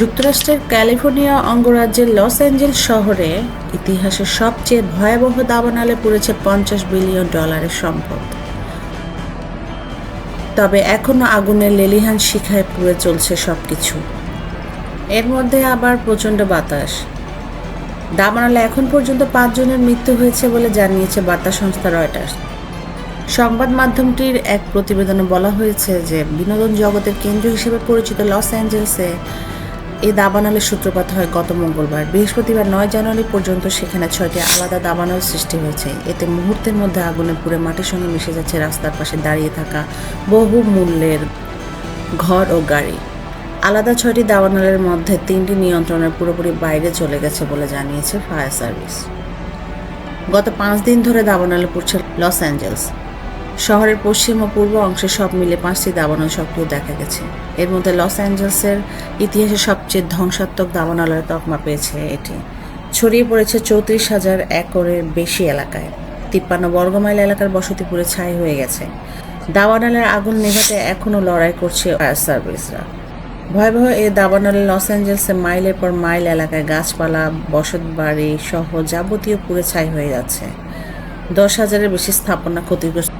যুক্তরাষ্ট্রের ক্যালিফোর্নিয়া অঙ্গরাজ্যের Los Angeles শহরে ইতিহাসের সবচেয়ে ভয়াবহ দাবানালে পড়েছে পঞ্চাশ বিলিয়ন ডলারের সম্পদ। তবে এখনও আগুনের লেলিহান শিখায় পুড়ে চলছে সব কিছু এর মধ্যে আবার প্রচণ্ড বাতাস। দাবানালে এখন পর্যন্ত পাঁচজনের মৃত্যু হয়েছে বলে জানিয়েছে বার্তা সংস্থা রয়টার্স। সংবাদ মাধ্যমটির এক প্রতিবেদনে বলা হয়েছে যে বিনোদন জগতের কেন্দ্র হিসেবে পরিচিত লস অ্যাঞ্জেলসে এই দাবানলের সূত্রপাত হয় গত মঙ্গলবার। বৃহস্পতিবার নয় জানুয়ারি পর্যন্ত সেখানে ছয়টি আলাদা দাবানল সৃষ্টি হয়েছে। এতে মুহূর্তের মধ্যে আগুনে পুড়ে মাটির সঙ্গে মিশে যাচ্ছে রাস্তার পাশে দাঁড়িয়ে থাকা বহু মূল্যের ঘর ও গাড়ি। আলাদা ছয়টি দাবানলের মধ্যে তিনটি নিয়ন্ত্রণের পুরোপুরি বাইরে চলে গেছে বলে জানিয়েছে ফায়ার সার্ভিস। গত পাঁচ দিন ধরে দাবানলে পড়ছে লস অ্যাঞ্জেলস। শহরের পশ্চিম ও পূর্ব অংশে সব মিলে পাঁচটি দাবানল সক্রিয় দেখা গেছে। এর মধ্যে লস অ্যাঞ্জেলসের ইতিহাসে সবচেয়ে ধ্বংসাত্মক দাবানলের তকমা পেয়েছে এটি। ছড়িয়ে পড়েছে চৌত্রিশ হাজার একরের বেশি এলাকায়। তিপ্পান্ন বর্গমাইল এলাকার বসতি পুরে ছাই হয়ে গেছে। দাবানলের আগুন নেভাতে এখনও লড়াই করছে ফায়ার সার্ভিসরা। ভয়াবহ এই দাবানলে লস অ্যাঞ্জেলসে মাইলের পর মাইল এলাকায় গাছপালা, বসতবাড়ি সহ যাবতীয় পুড়ে ছাই হয়ে যাচ্ছে। দশ হাজারের বেশি স্থাপনা ক্ষতিগ্রস্ত